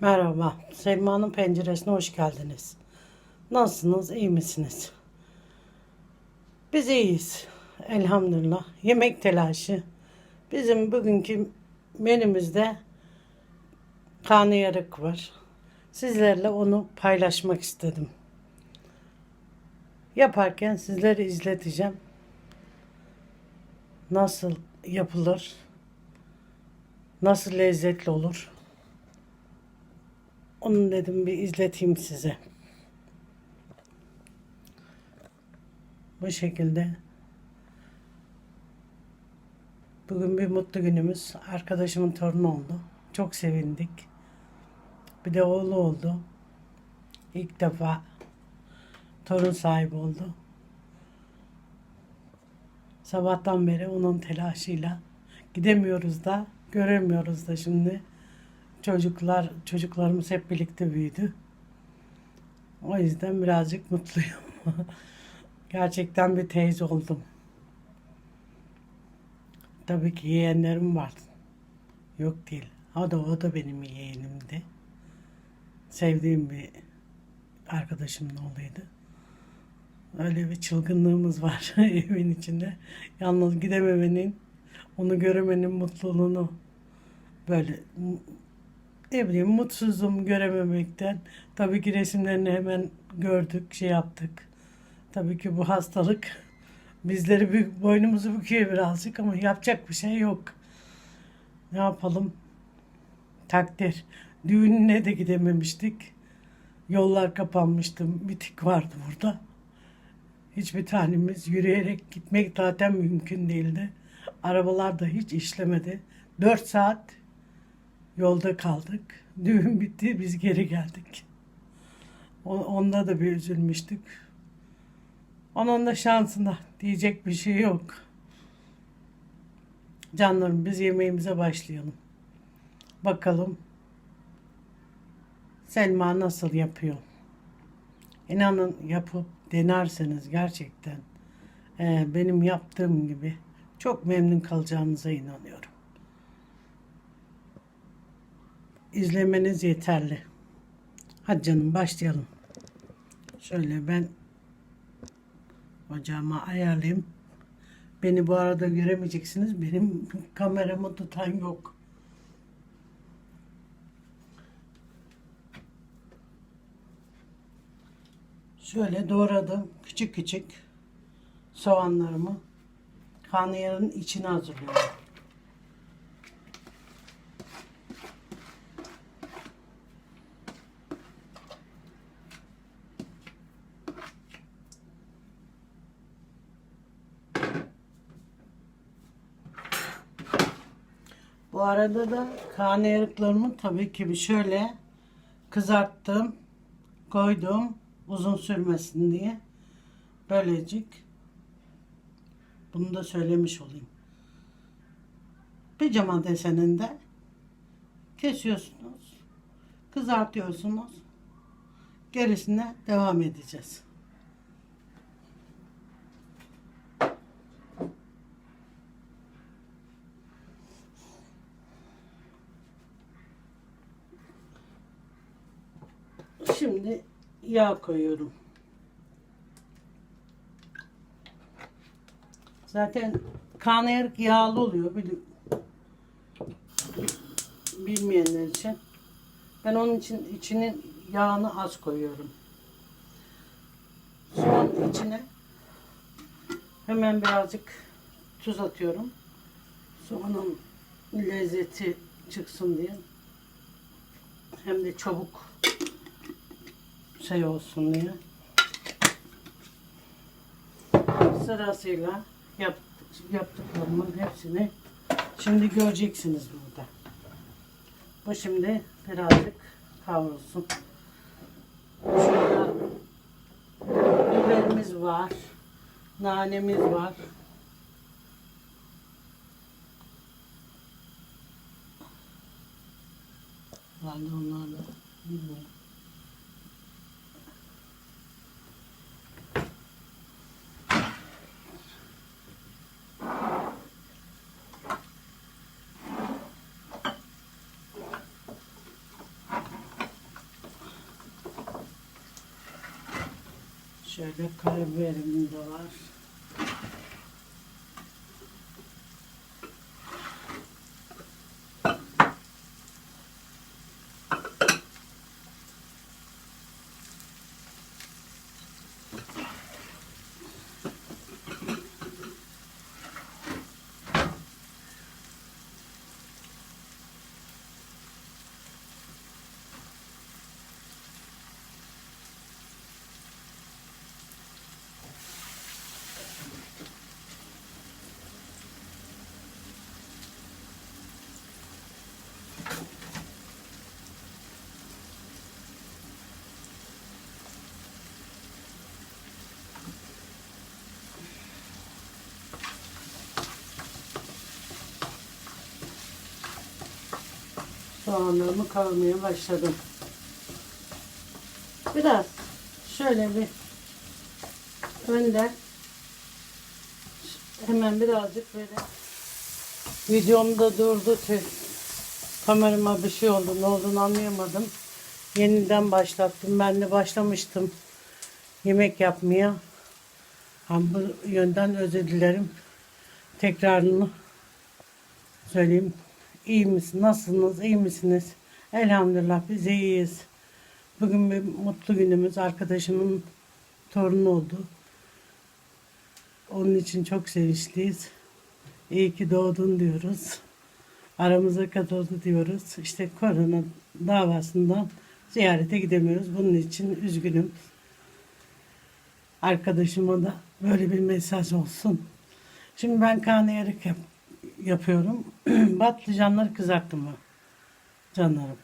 Merhaba, Selma'nın penceresine hoş geldiniz. Nasılsınız, iyi misiniz? Biz iyiyiz, elhamdülillah. Yemek telaşı. Bizim bugünkü menümüzde karnıyarık var. Sizlerle onu paylaşmak istedim. Yaparken sizleri izleteceğim. Nasıl yapılır? Nasıl lezzetli olur? Onu dedim bir izleteyim size. Bu şekilde. Bugün bir mutlu günümüz. Arkadaşımın torunu oldu. Çok sevindik. Bir de oğlu oldu. İlk defa torun sahibi oldu. Sabahtan beri onun telaşıyla gidemiyoruz da göremiyoruz da şimdi. Çocuklar, çocuklarımız hep birlikte büyüdü. O yüzden birazcık mutluyum. Gerçekten bir teyze oldum. Tabii ki yeğenlerim var. Yok değil. O da, o da benim yeğenimdi. Sevdiğim bir arkadaşımın oğluydu. Öyle bir çılgınlığımız var evin içinde. Yalnız gidememenin, onu göremenin mutluluğunu böyle ne bileyim mutsuzum görememekten. Tabii ki resimlerini hemen gördük, şey yaptık. Tabii ki bu hastalık bizleri büyük, boynumuzu büküyor birazcık ama yapacak bir şey yok. Ne yapalım? Takdir. Düğününe de gidememiştik. Yollar kapanmıştı. Bitik vardı burada. Hiçbir tanemiz yürüyerek gitmek zaten mümkün değildi. Arabalar da hiç işlemedi. 4 saat Yolda kaldık. Düğün bitti, biz geri geldik. Onda da bir üzülmüştük. Onun da şansına diyecek bir şey yok. Canlarım biz yemeğimize başlayalım. Bakalım Selma nasıl yapıyor? İnanın yapıp denerseniz gerçekten eee, benim yaptığım gibi çok memnun kalacağınıza inanıyorum. İzlemeniz yeterli. Hadi canım başlayalım. Şöyle ben ocağıma ayarlayayım. Beni bu arada göremeyeceksiniz. Benim kameramı tutan yok. Şöyle doğradım küçük küçük soğanlarımı karnıyarın içine hazırlıyorum. Arada da karnıyarıklarımı tabii ki bir şöyle kızarttım, koydum uzun sürmesin diye. Böylecik bunu da söylemiş olayım. Pijama deseninde kesiyorsunuz, kızartıyorsunuz. Gerisine devam edeceğiz. Şimdi yağ koyuyorum. Zaten karnıyarık yağlı oluyor bil- bilmeyenler için. Ben onun için içinin yağını az koyuyorum. Soğanın içine hemen birazcık tuz atıyorum. Soğanın lezzeti çıksın diye. Hem de çabuk şey olsun diye. Sırasıyla yap, yaptıklarımın hepsini şimdi göreceksiniz burada. Bu şimdi birazcık kavrulsun. Şurada biberimiz var. Nanemiz var. Herhalde onlar da bilmiyorum. Şöyle karabiberim de var. Soğanlarımı kavurmaya başladım. Biraz şöyle bir önden hemen birazcık böyle videomda durdu. Te- Kamerama bir şey oldu. Ne olduğunu anlayamadım. Yeniden başlattım. Ben de başlamıştım yemek yapmaya. Ha, bu yönden özür dilerim. Tekrarını söyleyeyim. İyi misin? Nasılsınız? İyi misiniz? Elhamdülillah biz iyiyiz. Bugün bir mutlu günümüz. Arkadaşımın torunu oldu. Onun için çok sevinçliyiz. İyi ki doğdun diyoruz. Aramıza katıldı diyoruz. İşte korona davasından ziyarete gidemiyoruz. Bunun için üzgünüm. Arkadaşıma da böyle bir mesaj olsun. Şimdi ben karnıyarık yap, yapıyorum. Patlıcanları kızarttım mı? Canlarım.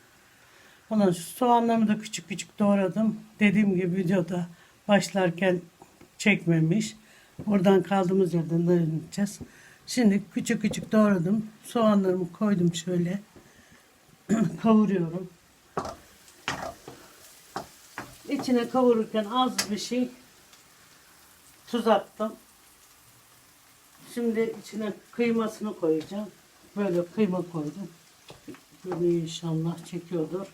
Ondan sonra soğanlarımı da küçük küçük doğradım. Dediğim gibi videoda başlarken çekmemiş. Oradan kaldığımız yerden devam edeceğiz. Şimdi küçük küçük doğradım. Soğanlarımı koydum şöyle. Kavuruyorum. İçine kavururken az bir şey tuz attım. Şimdi içine kıymasını koyacağım. Böyle kıyma koydum. Böyle inşallah çekiyordur.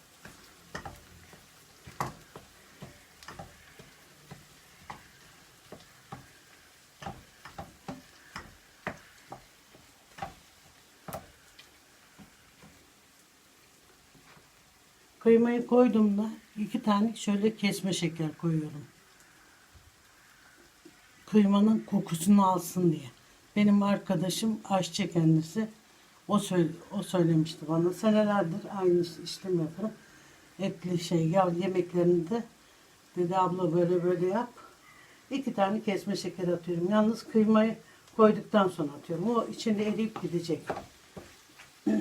Kıymayı koydum da iki tane şöyle kesme şeker koyuyorum. Kıymanın kokusunu alsın diye. Benim arkadaşım aşçı kendisi. O söyle, o söylemişti bana. Senelerdir aynı işlem yaparım. Etli şey ya yemeklerinde dedi abla böyle böyle yap. İki tane kesme şeker atıyorum. Yalnız kıymayı koyduktan sonra atıyorum. O içinde eriyip gidecek.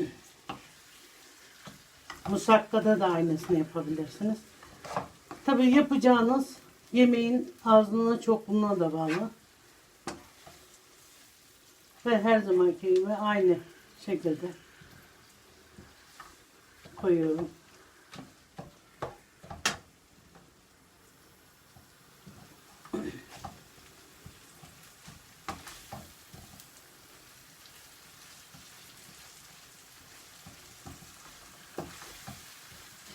Musakkada da aynısını yapabilirsiniz. Tabii yapacağınız yemeğin ağzına çokluğuna da bağlı. Ve her zamanki gibi aynı şekilde koyuyorum.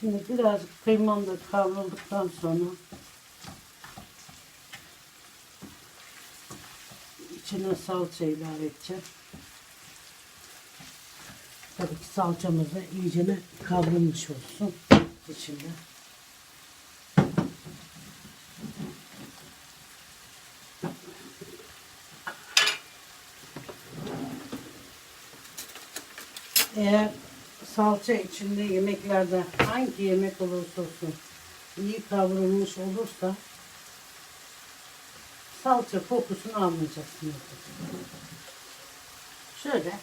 Şimdi birazcık kıymam da kavrulduktan sonra içine salça ilave edeceğim. Tabii ki salçamız da iyicene kavrulmuş olsun içinde. Eğer salça içinde yemeklerde hangi yemek olursa olsun iyi kavrulmuş olursa salça kokusunu almayacaksınız. Şöyle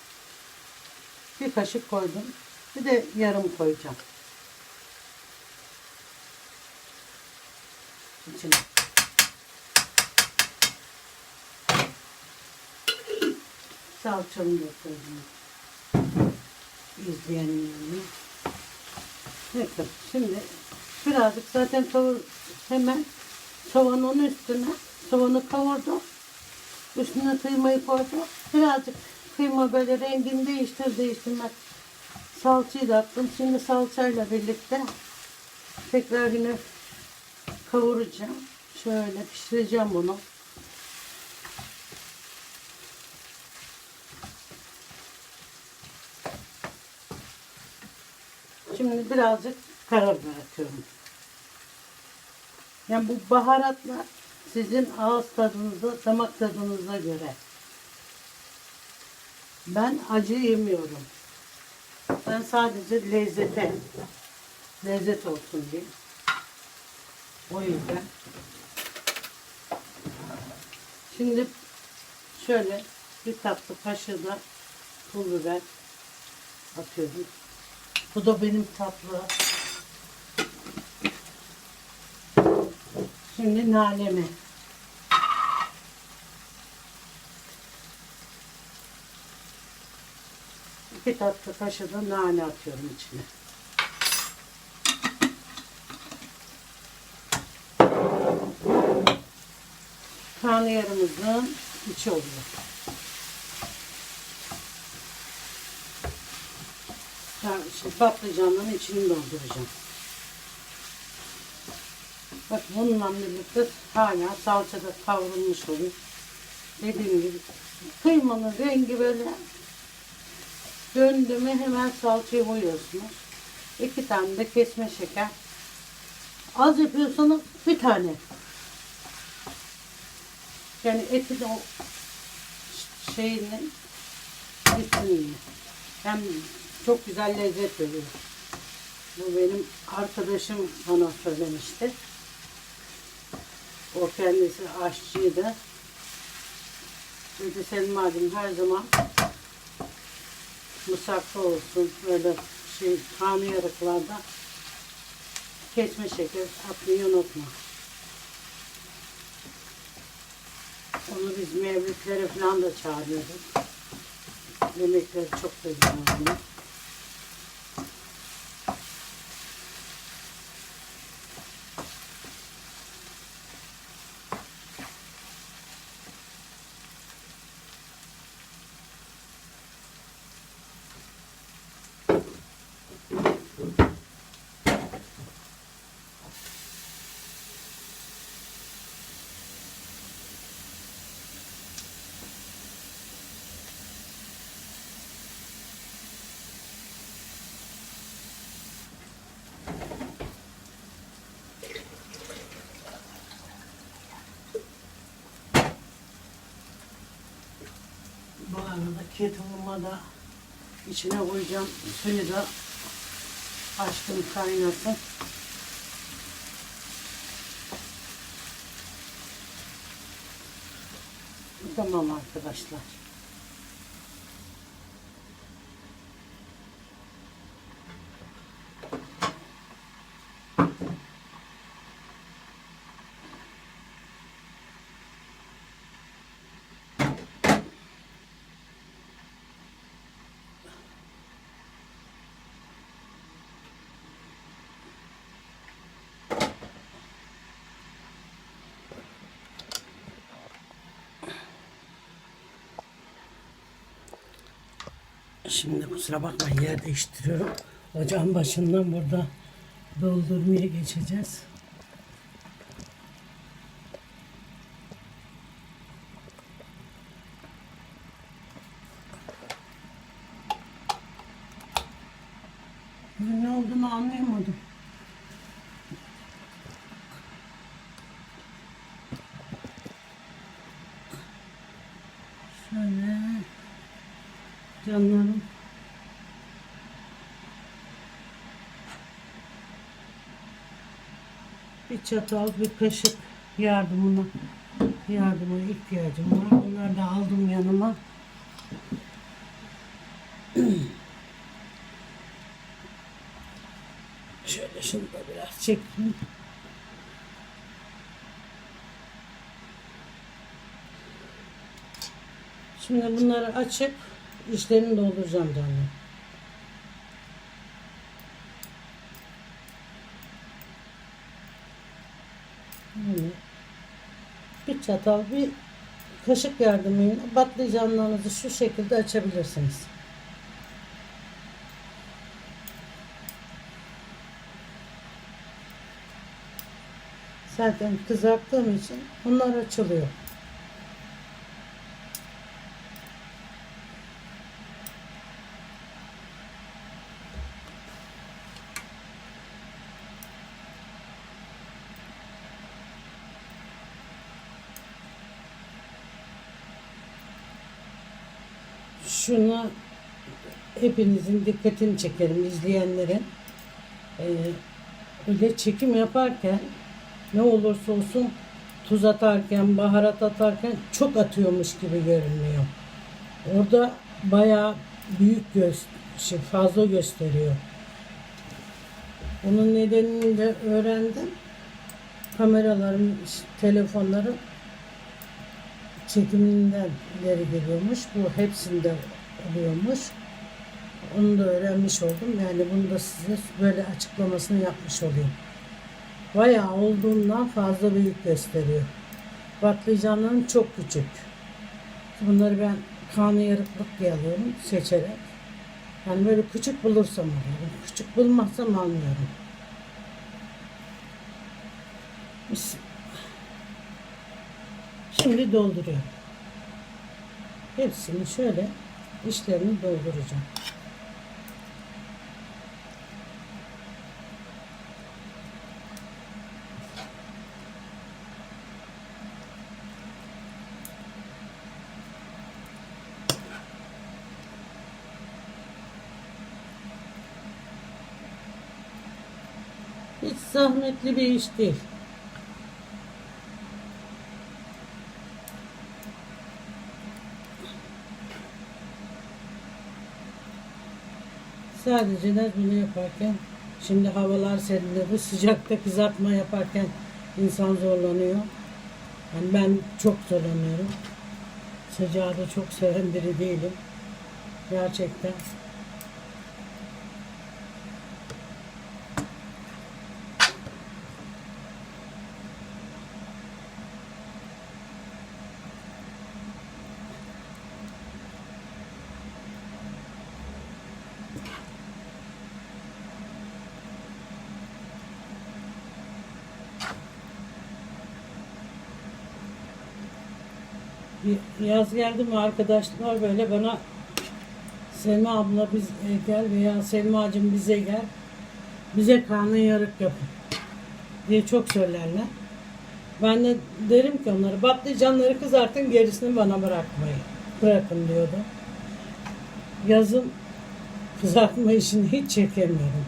bir kaşık koydum. Bir de yarım koyacağım. İçine. Salçamı da koydum izleyenlerini. Evet, şimdi birazcık zaten hemen soğanın üstüne soğanı kavurdum. Üstüne kıymayı koydum. Birazcık kıyma böyle rengini değiştir değiştirmez. Salçayı da attım. Şimdi salçayla birlikte tekrar yine kavuracağım. Şöyle pişireceğim bunu. Şimdi birazcık karabiber atıyorum. Yani bu baharatlar sizin ağız tadınıza, damak tadınıza göre. Ben acı yemiyorum. Ben sadece lezzete, lezzet olsun diye. O yüzden. Şimdi şöyle bir tatlı kaşığı pul biber atıyorum. Bu da benim tatlı. Şimdi nanemi. İki tatlı kaşığı da nane atıyorum içine. Karnıyarımızın içi oluyor. Ben şimdi patlıcanların içini dolduracağım. Bak bununla birlikte hala salçada kavrulmuş oluyor. Dediğim gibi kıymanın rengi böyle döndü mü hemen salçayı koyuyorsunuz. İki tane de kesme şeker. Az yapıyorsanız bir tane. Yani eti de o şeyinin gitsin Hem çok güzel lezzet veriyor. Bu benim arkadaşım bana söylemişti. O kendisi aşçıydı. Dedi Selma'cığım her zaman musakka olsun böyle şey karnıyarıklarda kesme şeker atmayı unutma. Onu biz mevlütlere falan da çağırıyorduk. Yemekleri çok da güzel oluyor. Bu arada kettle'ıma da içine koyacağım. Suyu da açtım kaynasın. Tamam arkadaşlar. Şimdi kusura bakmayın yer değiştiriyorum. Ocağın başından burada doldurmaya geçeceğiz. Ne olduğunu anlayamadım. Şöyle canlarım. Bir çatal, bir kaşık yardımına yardıma ihtiyacım var. Bunları da aldım yanıma. Şöyle şunu da biraz çekeyim. Şimdi bunları açıp içlerini dolduracağım canım. Böyle bir çatal bir kaşık yardımıyla patlıcanlarınızı şu şekilde açabilirsiniz. Zaten kızarttığım için bunlar açılıyor. Hepinizin dikkatini çekerim izleyenlerin. Ee, öyle çekim yaparken ne olursa olsun tuz atarken, baharat atarken çok atıyormuş gibi görünüyor. Orada bayağı büyük göz, şey, fazla gösteriyor. Bunun nedenini de öğrendim. Kameraların, işte telefonların çekiminden ileri geliyormuş. Bu hepsinde oluyormuş. Onu da öğrenmiş oldum. Yani bunu da size böyle açıklamasını yapmış olayım. Bayağı olduğundan fazla büyük gösteriyor. Patlıcanlarım çok küçük. Bunları ben kanı yarıklık diye alıyorum seçerek. Yani böyle küçük bulursam alıyorum. Küçük bulmazsam almıyorum. Şimdi dolduruyorum. Hepsini şöyle içlerini dolduracağım. Hiç zahmetli bir iş değil. Sadece de bunu yaparken şimdi havalar serinledi. Sıcakta kızartma yaparken insan zorlanıyor. Yani ben çok zorlanıyorum. Sıcağı da çok seven biri değilim. Gerçekten. Yaz geldi mi arkadaşlar böyle bana Selma abla biz e, gel veya Selma'cığım bize gel. Bize karnı yarık yapın diye çok söylerler. Ben de derim ki onlara patlıcanları kızartın gerisini bana bırakmayın. Bırakın diyordum. Yazın kızartma işini hiç çekemiyorum.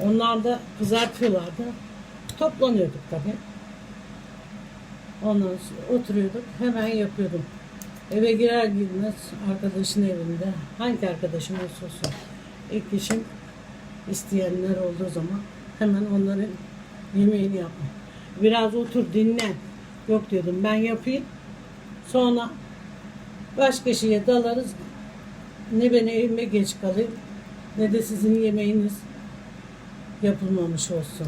Onlar da kızartıyorlardı. Toplanıyorduk tabii. Ondan sonra oturuyorduk. Hemen yapıyordum. Eve girer girmez arkadaşın evinde. Hangi arkadaşım olsa olsun. İlk işim isteyenler olduğu zaman hemen onların yemeğini yapmak. Biraz otur dinlen. Yok diyordum ben yapayım. Sonra başka şeye dalarız. Ne ben evime geç kalayım ne de sizin yemeğiniz yapılmamış olsun.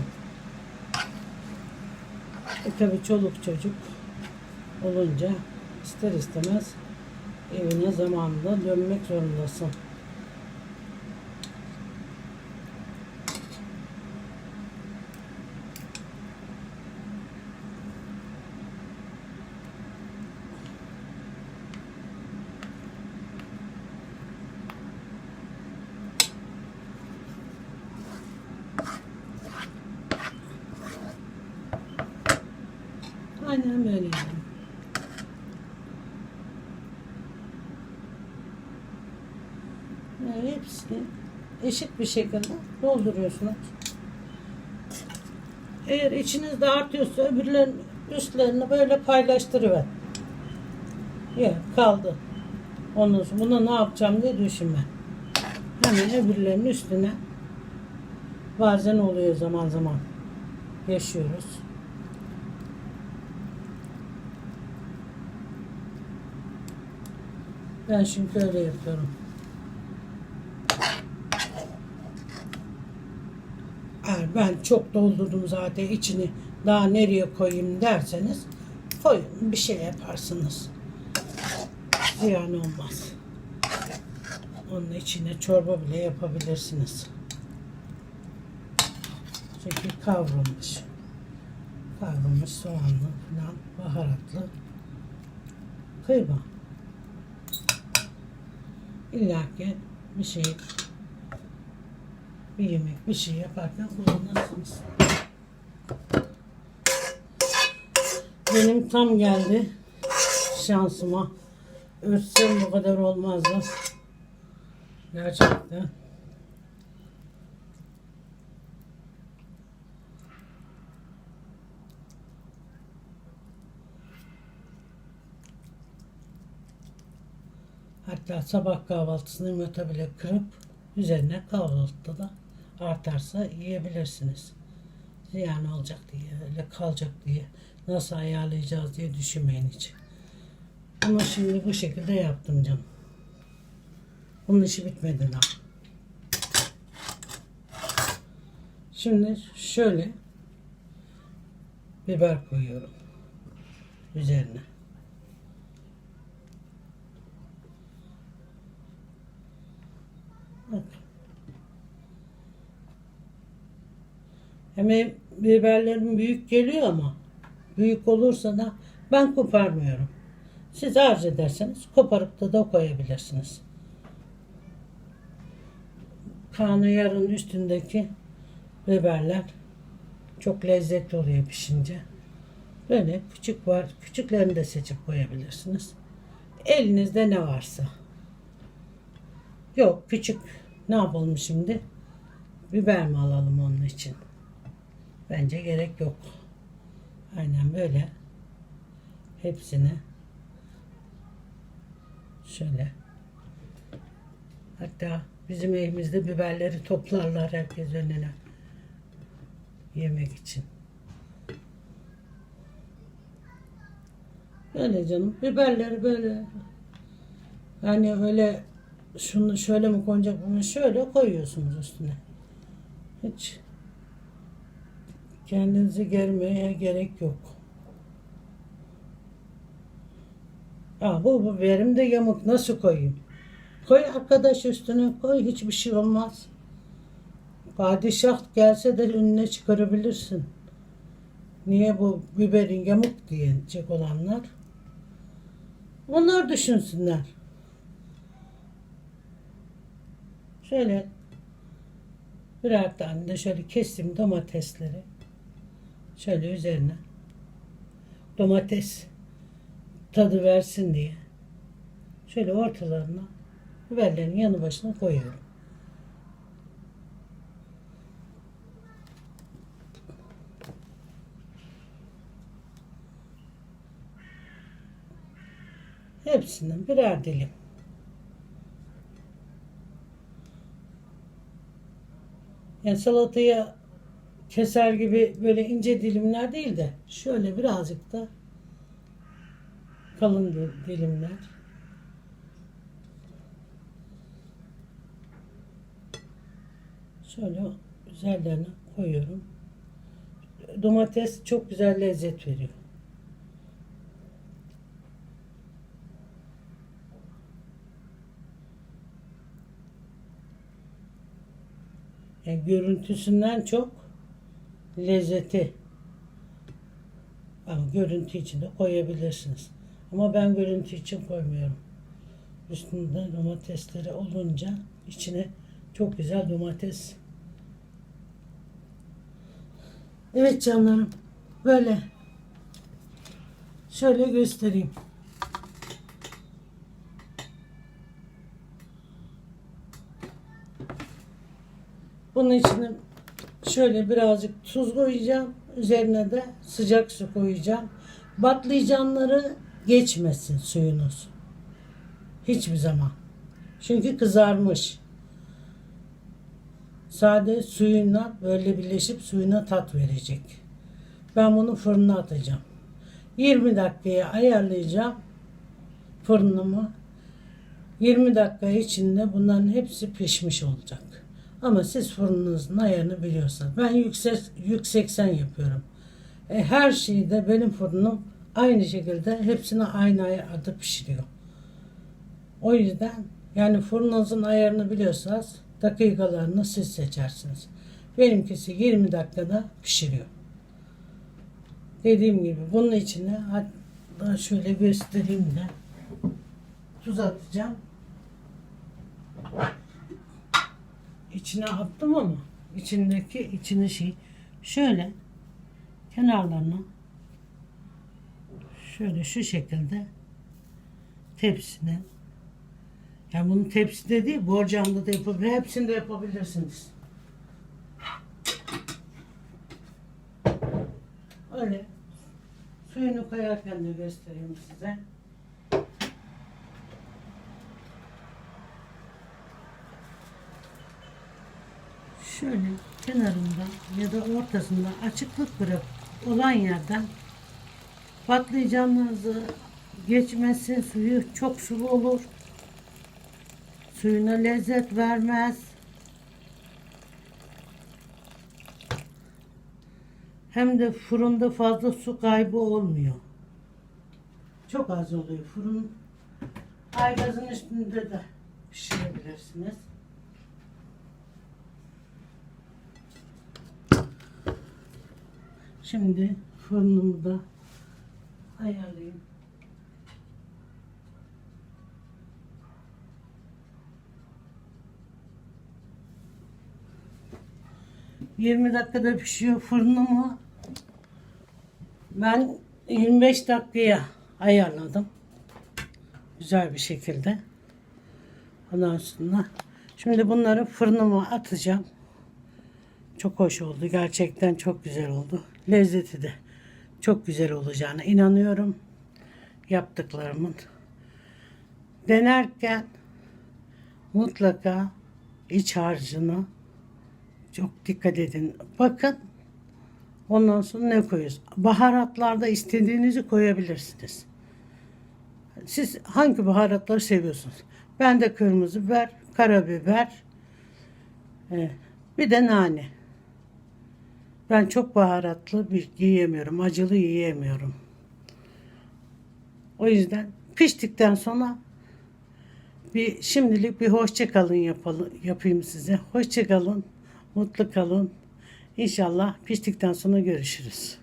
E tabi çoluk çocuk olunca ister istemez evine zamanında dönmek zorundasın. Aynen böyle. Yani hepsini eşit bir şekilde dolduruyorsunuz. Eğer içiniz de artıyorsa öbürlerin üstlerini böyle paylaştırıver. Ya kaldı. Ondan sonra buna ne yapacağım diye düşünme. Hemen öbürlerinin üstüne bazen oluyor zaman zaman. Yaşıyoruz. Ben çünkü öyle yapıyorum. Eğer ben çok doldurdum zaten içini daha nereye koyayım derseniz koyun bir şey yaparsınız. Ziyan olmaz. Onun içine çorba bile yapabilirsiniz. Çünkü kavrulmuş. kavrulmuş soğanlı falan baharatlı kıyma. İlla ki bir şey bir yemek bir şey yaparken kullanırsınız. Benim tam geldi şansıma. Ölçsem bu kadar olmazdı. Gerçekten. Hatta sabah kahvaltısını yumurta bile kırıp üzerine kahvaltıda da artarsa yiyebilirsiniz. Ziyan olacak diye, öyle kalacak diye, nasıl ayarlayacağız diye düşünmeyin hiç. Ama şimdi bu şekilde yaptım canım. Bunun işi bitmedi daha. Şimdi şöyle biber koyuyorum üzerine. Bak. Hemen biberlerim büyük geliyor ama büyük olursa da ben koparmıyorum. Siz arz ederseniz koparıp da da koyabilirsiniz. Karnıyarın üstündeki biberler çok lezzetli oluyor pişince. Böyle küçük var. Küçüklerini de seçip koyabilirsiniz. Elinizde ne varsa. Yok küçük. Ne yapalım şimdi? Biber mi alalım onun için? Bence gerek yok. Aynen böyle. Hepsini şöyle. Hatta bizim evimizde biberleri toplarlar herkes önüne. Yemek için. Böyle canım. Biberleri böyle. Yani öyle şunu şöyle mi koyacak bunu şöyle koyuyorsunuz üstüne. Hiç kendinizi germeye gerek yok. Aa, bu biberim de yamuk nasıl koyayım? Koy arkadaş üstüne koy hiçbir şey olmaz. Padişah gelse de önüne çıkarabilirsin. Niye bu biberin yamuk diyecek olanlar? Onlar düşünsünler. Şöyle birer tane de şöyle kestim domatesleri. Şöyle üzerine domates tadı versin diye şöyle ortalarına biberlerin yanı başına koyuyorum. Hepsinden birer dilim. Yani salataya keser gibi böyle ince dilimler değil de şöyle birazcık da kalın di- dilimler. Şöyle üzerlerine koyuyorum. Domates çok güzel lezzet veriyor. Yani görüntüsünden çok lezzeti. Ama görüntü için de koyabilirsiniz. Ama ben görüntü için koymuyorum. Üstünde domatesleri olunca içine çok güzel domates. Evet canlarım. Böyle. Şöyle göstereyim. Bunun içine şöyle birazcık tuz koyacağım. Üzerine de sıcak su koyacağım. Batlıcanları geçmesin suyunuz. Hiçbir zaman. Çünkü kızarmış. Sade suyuna böyle birleşip suyuna tat verecek. Ben bunu fırına atacağım. 20 dakikaya ayarlayacağım fırınımı. 20 dakika içinde bunların hepsi pişmiş olacak. Ama siz fırınınızın ayarını biliyorsanız. Ben yüksek, yükseksen yapıyorum. E, her şeyi de benim fırınım aynı şekilde hepsini aynı ayarda pişiriyor. O yüzden yani fırınınızın ayarını biliyorsanız dakikalarını siz seçersiniz. Benimkisi 20 dakikada pişiriyor. Dediğim gibi bunun içine hatta şöyle göstereyim de tuz atacağım. İçine attım ama içindeki içine şey şöyle kenarlarına şöyle şu şekilde tepsine yani bunu tepside değil borcamda da yapabilir. Hepsinde yapabilirsiniz. Öyle. Suyunu koyarken de göstereyim size. Şöyle kenarında ya da ortasında açıklık bırak olan yerden patlıcanınızı geçmesin suyu çok sulu olur. Suyuna lezzet vermez. Hem de fırında fazla su kaybı olmuyor. Çok az oluyor. Fırın aygazın üstünde de pişirebilirsiniz. Şimdi fırınımı da ayarlayayım. Yirmi dakikada pişiyor fırınımı. Ben 25 dakikaya ayarladım. Güzel bir şekilde. Ondan sonra şimdi bunları fırınıma atacağım. Çok hoş oldu. Gerçekten çok güzel oldu. Lezzeti de çok güzel olacağına inanıyorum. Yaptıklarımın. Denerken mutlaka iç harcını çok dikkat edin. Bakın ondan sonra ne koyuyoruz? Baharatlarda istediğinizi koyabilirsiniz. Siz hangi baharatları seviyorsunuz? Ben de kırmızı biber, karabiber, e, bir de nane. Ben çok baharatlı bir yiyemiyorum. Acılı yiyemiyorum. O yüzden piştikten sonra bir şimdilik bir hoşça kalın yapalım, yapayım size. Hoşça kalın, mutlu kalın. İnşallah piştikten sonra görüşürüz.